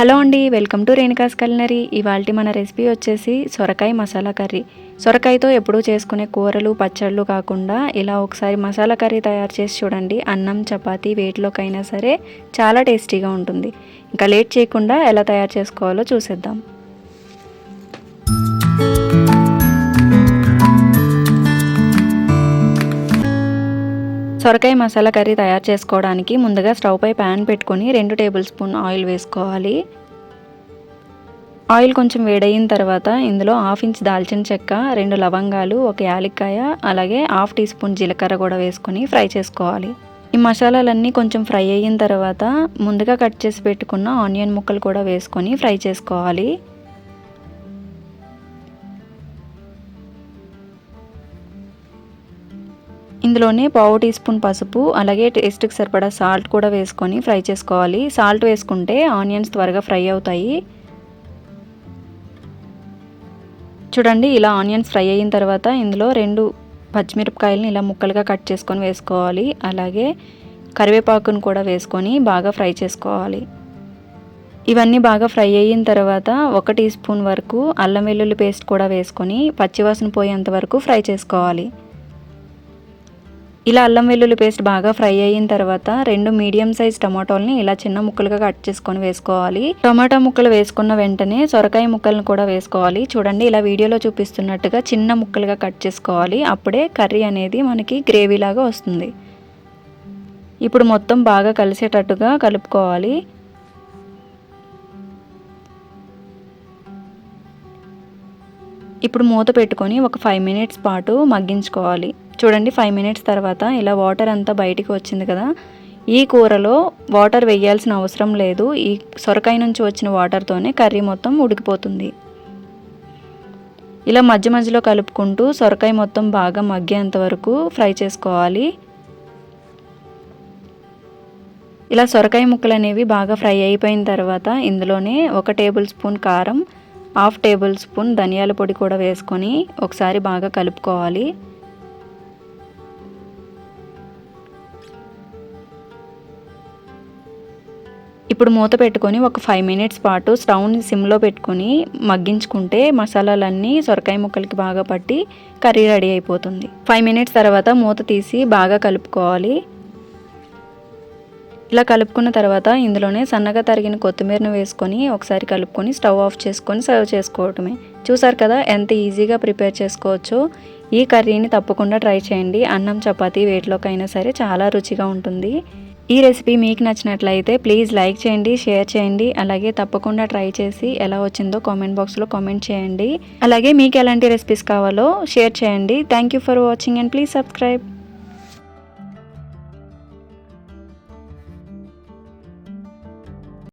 Hello అండి welcome to Renuka's culinary. ఇవాళ మన రెసిపీ వచ్చేసి సొరకాయ మసాలా కర్రీ. సొరకాయతో ఎప్పుడూ చేసుకునే కూరలు పచ్చళ్ళు కాకుండా ఇలా ఒకసారి మసాలా కర్రీ తయారు చేసి చూడండి. అన్నం చపాతీ వేటిలోకైనా సరే చాలా టేస్టీగా ఉంటుంది. ఇంకా లేట్ చేయకుండా ఎలా తయారు చేసుకోవాలో చూసేద్దాం. సొరకాయ మసాలా కర్రీ తయారు చేసుకోవడానికి ముందుగా స్టవ్ పై ప్యాన్ పెట్టుకొని రెండు టేబుల్ స్పూన్ ఆయిల్ వేసుకోవాలి. ఆయిల్ కొంచెం వేడయిన తర్వాత ఇందులో హాఫ్ ఇంచ్ దాల్చిన చెక్క రెండు లవంగాలు ఒక యాలక్కాయ అలాగే హాఫ్ టీ స్పూన్ జీలకర్ర కూడా వేసుకొని ఫ్రై చేసుకోవాలి. ఈ మసాలాలన్నీ కొంచెం ఫ్రై అయిన తర్వాత ముందుగా కట్ చేసి పెట్టుకున్న ఆనియన్ ముక్కలు కూడా వేసుకొని ఫ్రై చేసుకోవాలి. ఇందులోనే పావు టీ స్పూన్ పసుపు అలాగే టేస్ట్కి సరిపడా సాల్ట్ కూడా వేసుకొని ఫ్రై చేసుకోవాలి. సాల్ట్ వేసుకుంటే ఆనియన్స్ త్వరగా ఫ్రై అవుతాయి. చూడండి ఇలా ఆనియన్స్ ఫ్రై అయిన తర్వాత ఇందులో రెండు పచ్చిమిరపకాయలని ఇలా ముక్కలుగా కట్ చేసుకొని వేసుకోవాలి. అలాగే కరివేపాకును కూడా వేసుకొని బాగా ఫ్రై చేసుకోవాలి. ఇవన్నీ బాగా ఫ్రై అయిన తర్వాత ఒక టీ స్పూన్ వరకు అల్లం వెల్లుల్లి పేస్ట్ కూడా వేసుకొని పచ్చివాసన పోయేంత వరకు ఫ్రై చేసుకోవాలి. ఇలా అల్లం వెల్లుల్లి పేస్ట్ బాగా ఫ్రై అయిన తర్వాత రెండు మీడియం సైజ్ టమాటోల్ని ఇలా చిన్న ముక్కలుగా కట్ చేసుకొని వేసుకోవాలి. టమాటా ముక్కలు వేసుకున్న వెంటనే సొరకాయ ముక్కలను కూడా వేసుకోవాలి. చూడండి ఇలా వీడియోలో చూపిస్తున్నట్టుగా చిన్న ముక్కలుగా కట్ చేసుకోవాలి. అప్పుడే కర్రీ అనేది మనకి గ్రేవీ లాగా వస్తుంది. ఇప్పుడు మొత్తం బాగా కలిసేటట్టుగా కలుపుకోవాలి. ఇప్పుడు మూత పెట్టుకొని ఒక ఫైవ్ మినిట్స్ పాటు మగ్గించుకోవాలి. చూడండి ఫైవ్ మినిట్స్ తర్వాత ఇలా వాటర్ అంతా బయటికి వచ్చింది కదా. ఈ కూరలో వాటర్ వేయాల్సిన అవసరం లేదు. ఈ సొరకాయ నుంచి వచ్చిన వాటర్తోనే కర్రీ మొత్తం ఉడికిపోతుంది. ఇలా మధ్య మధ్యలో కలుపుకుంటూ సొరకాయ మొత్తం బాగా మగ్గేంత వరకు ఫ్రై చేసుకోవాలి. ఇలా సొరకాయ ముక్కలు అనేవి బాగా ఫ్రై అయిపోయిన తర్వాత ఇందులోనే ఒక టేబుల్ స్పూన్ కారం హాఫ్ టేబుల్ స్పూన్ ధనియాల పొడి కూడా వేసుకొని ఒకసారి బాగా కలుపుకోవాలి. ఇప్పుడు మూత పెట్టుకొని ఒక ఫైవ్ మినిట్స్ పాటు స్టవ్ని సిమ్లో పెట్టుకొని మగ్గించుకుంటే మసాలాలన్నీ సొరకాయ ముక్కలకి బాగా పట్టి కర్రీ రెడీ అయిపోతుంది. ఫైవ్ మినిట్స్ తర్వాత మూత తీసి బాగా కలుపుకోవాలి. ఇలా కలుపుకున్న తర్వాత ఇందులోనే సన్నగా తరిగిన కొత్తిమీరను వేసుకొని ఒకసారి కలుపుకొని స్టవ్ ఆఫ్ చేసుకొని సర్వ్ చేసుకోవటమే. చూసారు కదా ఎంత ఈజీగా ప్రిపేర్ చేసుకోవచ్చో? ఈ కర్రీని తప్పకుండా ట్రై చేయండి. అన్నం చపాతీ వేటిలోకైనా సరే చాలా రుచిగా ఉంటుంది. ఈ రెసిపీ మీకు నచ్చినట్లయితే ప్లీజ్ లైక్ చేయండి షేర్ చేయండి. అలాగే తప్పకుండా ట్రై చేసి ఎలా వచ్చిందో కామెంట్ బాక్స్లో కామెంట్ చేయండి. అలాగే మీకు ఎలాంటి రెసిపీస్ కావాలో షేర్ చేయండి. Thank you for watching and please subscribe.